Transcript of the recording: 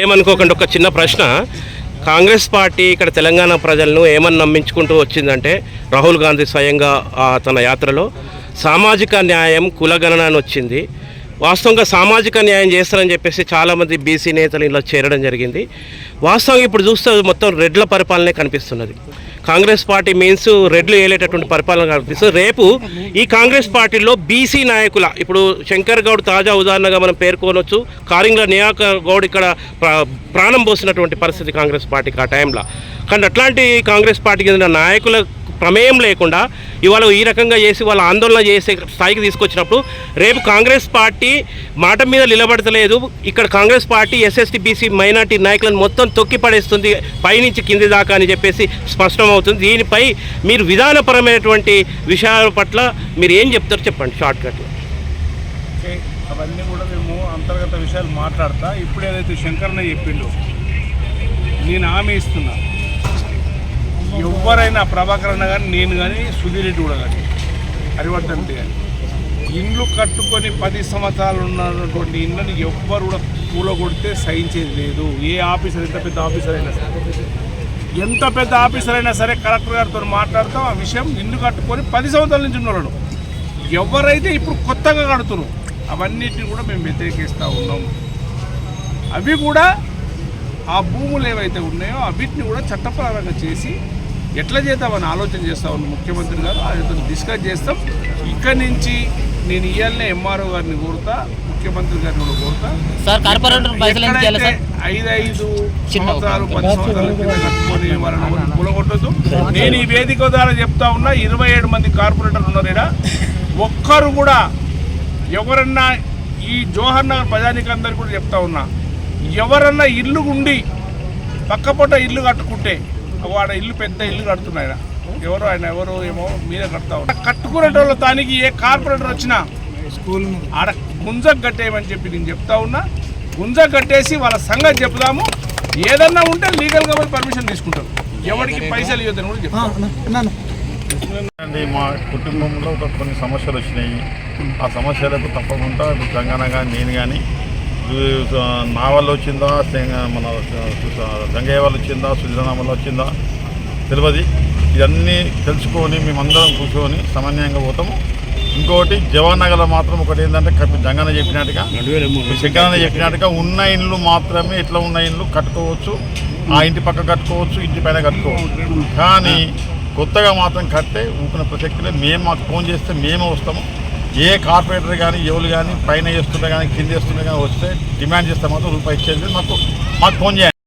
ఏమనుకోకండి ఒక చిన్న ప్రశ్న. కాంగ్రెస్ పార్టీ ఇక్కడ తెలంగాణ ప్రజలను ఏమని నమ్మించుకుంటూ వచ్చిందంటే రాహుల్ గాంధీ స్వయంగా తన యాత్రలో సామాజిక న్యాయం కులగణన అని వచ్చింది. వాస్తవంగా సామాజిక న్యాయం చేస్తారని చెప్పేసి చాలామంది బీసీ నేతలు ఇలా చేరడం జరిగింది. వాస్తవంగా ఇప్పుడు చూస్తే మొత్తం రెడ్ల పరిపాలనే కనిపిస్తున్నది. కాంగ్రెస్ పార్టీ మీన్స్ రెడ్లు ఏలేటటువంటి పరిపాలన కనిపిస్తుంది రేపు ఈ కాంగ్రెస్ పార్టీలో బీసీ నాయకుల ఇప్పుడు శంకర్ గౌడ్ తాజా ఉదాహరణగా మనం పేర్కొనవచ్చు కారింగ్ల నియాక గౌడ్ ఇక్కడ ప్రాణం పోసినటువంటి పరిస్థితి కాంగ్రెస్ పార్టీకి ఆ టైంలో కానీ అట్లాంటి కాంగ్రెస్ పార్టీకి చెందిన నాయకుల ప్రమేయం లేకుండా ఇవాళ ఈ రకంగా చేసి వాళ్ళు ఆందోళన చేసే స్థాయికి తీసుకొచ్చినప్పుడు రేపు కాంగ్రెస్ పార్టీ మాట మీద నిలబడతలేదు. ఇక్కడ Congress party SST BC minority నాయకులను మొత్తం తొక్కి పడేస్తుంది. పైనుంచి కింది దాకా అని చెప్పేసి స్పష్టమవుతుంది. దీనిపై మీరు విధానపరమైనటువంటి విషయాల పట్ల మీరు ఏం చెప్తారు చెప్పండి షార్ట్కట్లో. అవన్నీ కూడా మేము అంతర్గత విషయాలు మాట్లాడతా. ఇప్పుడు ఏదైతే శంకరన్న చెప్పిండో నేను హామీ ఇస్తున్నా. ఎవరైనా ప్రభాకర్ అన్న కానీ నేను కానీ సుధీర్ రెడ్డి కూడా కానీ హరివర్ధన్ రెడ్డి కానీ ఇండ్లు కట్టుకొని పది సంవత్సరాలు ఉన్నటువంటి ఇండ్లను ఎవ్వరు కూడా కూలగొడితే సహించేది లేదు. ఏ ఆఫీసర్ ఎంత పెద్ద ఆఫీసర్ అయినా సరే. ఎంత పెద్ద ఆఫీసర్ అయినా సరే కలెక్టర్ గారితో మాట్లాడతాం. ఆ విషయం ఇల్లు కట్టుకొని పది సంవత్సరాల నుంచి ఉన్నవాళ్ళు ఎవరైతే ఇప్పుడు కొత్తగా కడుతున్నారు అవన్నిటిని కూడా మేము వ్యతిరేకిస్తూ ఉన్నాం. అవి కూడా ఆ భూములు ఏవైతే ఉన్నాయో అవిటిని కూడా చట్టపరంగా చేసి ఎట్లా చేద్దామని ఆలోచన చేస్తా ఉన్నాం ముఖ్యమంత్రి గారు. ఆయనతో డిస్కస్ చేస్తాం. ఇక్కడి నుంచి నేను ఇవాళనే ఎంఆర్ఓ గారిని కోరుతా ముఖ్యమంత్రి గారిని కూడా కోరుతా. సార్ కార్పొరేటర్ ఐదు ఐదు సంవత్సరాలు పది సంవత్సరాల కింద కట్టుకొని వాళ్ళని కూలగొట్టొద్దు. నేను ఈ వేదిక ద్వారా చెప్తా ఉన్నా ఇరవై ఏడు మంది కార్పొరేటర్లు ఉన్నారు ఈడ. ఒక్కరు కూడా ఎవరన్నా ఈ జోహర్ నగర్ ప్రజానికి అందరు కూడా చెప్తా ఉన్నా ఎవరన్నా ఇల్లు ఉండి పక్కపొట్ట ఇల్లు కట్టుకుంటే వాడు ఇల్లు పెద్ద ఇల్లు కడుతున్నాయి ఎవరు ఆయన ఎవరు ఏమో మీరే కడతా ఉన్నారు. కట్టుకునేటోళ్ళ దానికి ఏ కార్పొరేటర్ వచ్చినా స్కూల్ ఆడ గుంజకు కట్టేయమని చెప్పి నేను చెప్తా ఉన్నా. గుంజకు కట్టేసి వాళ్ళ సంగతి చెప్దాము. ఏదన్నా ఉంటే లీగల్గా పోయి పర్మిషన్ తీసుకుంటారు. ఎవరికి పైసలు ఇవ్వద్దని కూడా చెప్తాను అండి మా కుటుంబంలో ఒక కొన్ని సమస్యలు వచ్చినాయి. ఆ సమస్యలకు తప్పకుండా ఇప్పుడు తెలంగాణ కానీ నేను కానీ నా వల్ల వచ్చిందా? మన గంగయ్య వల్ల వచ్చిందా? సుజనా వల్ల వచ్చిందా? తెలియదు. ఇవన్నీ తెలుసుకొని మేమందరం కూర్చొని సమన్వయంగా పోతాము. ఇంకోటి జవాన్ నగర్లో మాత్రం ఒకటి ఏంటంటే కప్పి జంగన్న చెప్పినట్టుగా శంకరన్న చెప్పినట్టుగా ఉన్న ఇండ్లు మాత్రమే ఇట్లా ఉన్న ఇండ్లు కట్టుకోవచ్చు. ఆ ఇంటి పక్క కట్టుకోవచ్చు ఇంటి పైన కట్టుకోవచ్చు. కానీ కొత్తగా మాత్రం కట్టే ఊపిన ప్రసక్తిలో మేము మాకు ఫోన్ చేస్తే మేము వస్తాము. ఏ కార్పొరేటర్ కానీ ఎవరు కానీ పైన వేస్తుంటే కానీ కింద వేస్తుంటే కానీ వస్తే డిమాండ్ చేస్తే మాత్రం రూపాయి ఇచ్చేది మాకు మాకు ఫోన్ చేయండి.